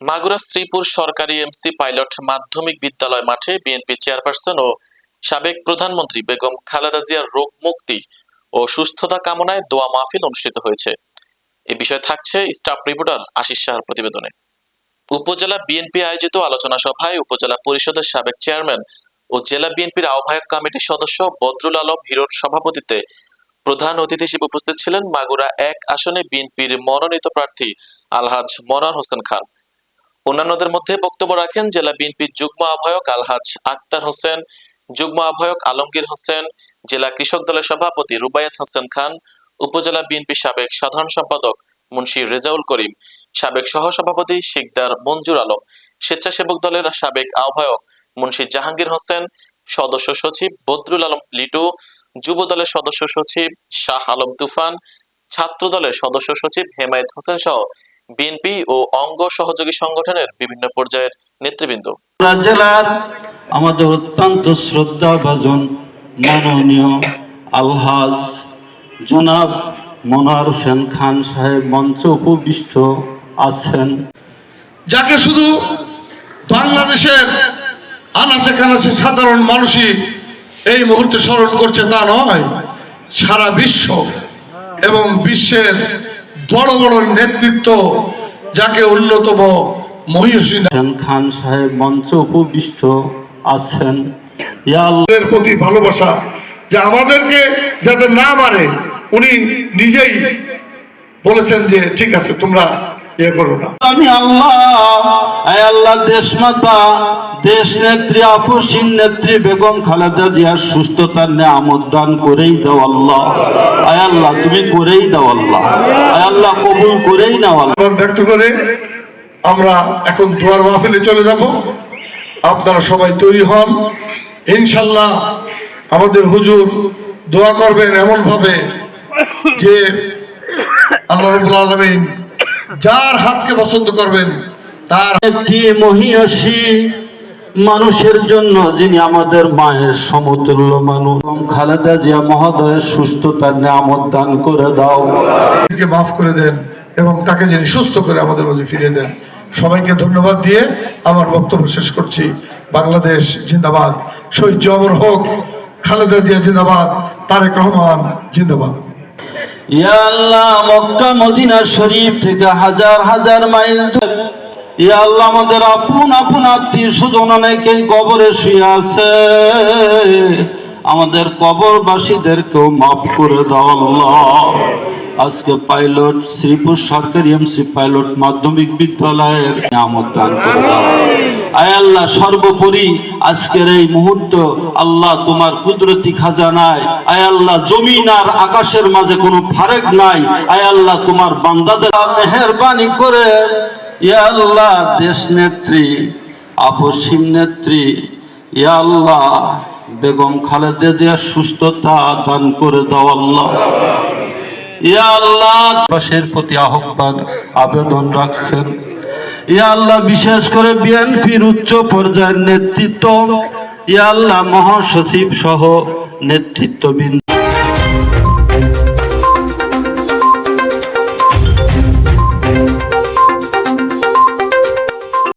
মাগুরা শ্রীপুর সরকারি MC pilot মাধ্যমিক বিদ্যালয় মাঠে বিএনপি চেয়ারপারসন ও সাবেক প্রধানমন্ত্রী বেগম খালেদা জিয়ার রোগ মুক্তি ও সুস্থতা কামনায় দোয়া মাহফিল অনুষ্ঠিত হয়েছে। এ বিষয়ে থাকছে স্টাফ রিপোর্টার আশিস শাহর প্রতিবেদনে। উপজেলা বিএনপি আয়োজিত আলোচনা সভায় উপজেলা পরিষদের সাবেক চেয়ারম্যান ও জেলা বিএনপির আহ্বায়ক কমিটির সদস্য বদরুল আলম হিরোর সভাপতিত্বে প্রধান অতিথি হিসেবে উপস্থিত ছিলেন মাগুরা এক আসনে বিএনপির মনোনীত প্রার্থী আলহাজ মনার হোসেন খান। অন্যান্যদের মধ্যে বক্তব্য রাখেন জেলা বিএনপির যুগ্ম আহ্বায়ক আলহাজ আক্তার হোসেন, যুগ্ম আহ্বায়ক আলমগীর হোসেন, জেলা কৃষক দলের সভাপতি রুবায়াত হোসেন খান, উপজেলা বিএনপি সাবেক সাধারণ সম্পাদক মুন্সি রেজাউল করিম, সাবেক সহসভাপতি শিকদার মঞ্জুর আলম, স্বেচ্ছাসেবক দলের সাবেক আহ্বায়ক মুন্সি জাহাঙ্গীর হোসেন, সদস্য সচিব বদরুল আলম লিটু, যুব দলের সদস্য সচিব শাহ আলম তুফান, ছাত্র দলের সদস্য সচিব হেমায়েত হোসেন সহ বিএনপি ও অঙ্গ সহযোগী সংগঠনের বিভিন্ন পর্যায়ের নেতৃবৃন্দ। জেলার আমাদের অত্যন্ত শ্রদ্ধা ভাজন মাননীয় আলহাজ জনাব মনোয়ার হোসেন খান সাহেব মঞ্চ উপবিষ্ট আছেন। যাকে শুধু বাংলাদেশের আনাচে কানাচে সাধারণ মানুষই এই মুহূর্তে স্মরণ করছে তা নয়, সারা বিশ্ব এবং বিশ্বের বড় বড় নেতৃত্ব যাকে অন্যতম মহিষী খান সাহেব মঞ্চ উপবিষ্ট আছেন। এর প্রতি ভালোবাসা যে আমাদেরকে যাতে না মারে উনি নিজেই বলেছেন যে ঠিক আছে তোমরা ইয়ে করো না। আমি আল্লাহ আয় আল্লাহ দেশ মাতা দেশ নেত্রী আপসীন নেত্রী বেগম খালেদা জিয়ার সুস্থতার নিয়ামত দান করেই দাও আল্লাহ। আয় আল্লাহ তুমি করেই দাও আল্লাহ। আয় আল্লাহ কবুল করেই নাও আল্লাহ। ব্যক্ত করে আমরা এখন দুয়ার মাহফিলে চলে যাব। আপনারা সবাই তৈরি হন। ইনশাল্লাহ আমাদের হুজুর দোয়া করবেন এমন ভাবে যে আল্লাহ রবুল আলমিন যার হাতকে পছন্দ করবেন তার একটি মহিষী মানুষের জন্য যিনি আমাদের মায়ের সমতুল্য মানুষ। খালেদা জিয়া মহোদয়ের সুস্থতার নিয়ামত দান করে দাও। মাফ করে দেন এবং তাকে যিনি সুস্থ করে আমাদের মাঝে ফিরিয়ে দেন। সবাইকে ধন্যবাদ দিয়ে আমার বক্তব্য শেষ করছি। বাংলাদেশ জিন্দাবাদ। শহীদ অমর হোক খালেদা জিয়া জিন্দাবাদ তারেক রহমান জিন্দাবাদ। ইয়া আল্লাহ মক্কা মদিনা শরীফ থেকে হাজার হাজার মাইল ইয়া আল্লাহ আমাদের আপন আপন আত্মীয় স্বজন অনেকেই কবরে শুয়ে আছে। আমাদের কবরবাসীদেরকেও মাফ করে দাও আল্লাহ। আজকে পাইলট শ্রীপুর সরকারি এমসি পাইলট মাধ্যমিক বিদ্যালয়ের নিয়ামত দান আয় আল্লাহ, সর্বোপরি আজকের এই মুহূর্ত আল্লাহ তোমার কুদরতি খাজানায়, আয় আল্লাহ, জমিন আর আকাশের মাঝে কোনো ফারেক নাই। আয় আল্লাহ, তোমার বান্দাদের মেহরবানি করে ইয়া আল্লাহ, দেশ নেত্রী আপসীম নেত্রী, ইয়া আল্লাহ, বেগম খালেদা জিয়া সুস্থতা দান করে দাও আল্লাহ। ইয়া দেশের প্রতি আহ্বান, আবেদন রাখছেন। ইয়া আল্লাহ, বিশেষ করে বিএনপির উচ্চ পর্যায়ের নেতৃত্ব। ইয়া আল্লাহ, মহাসচিব সহ নেতৃত্ববৃন্দ।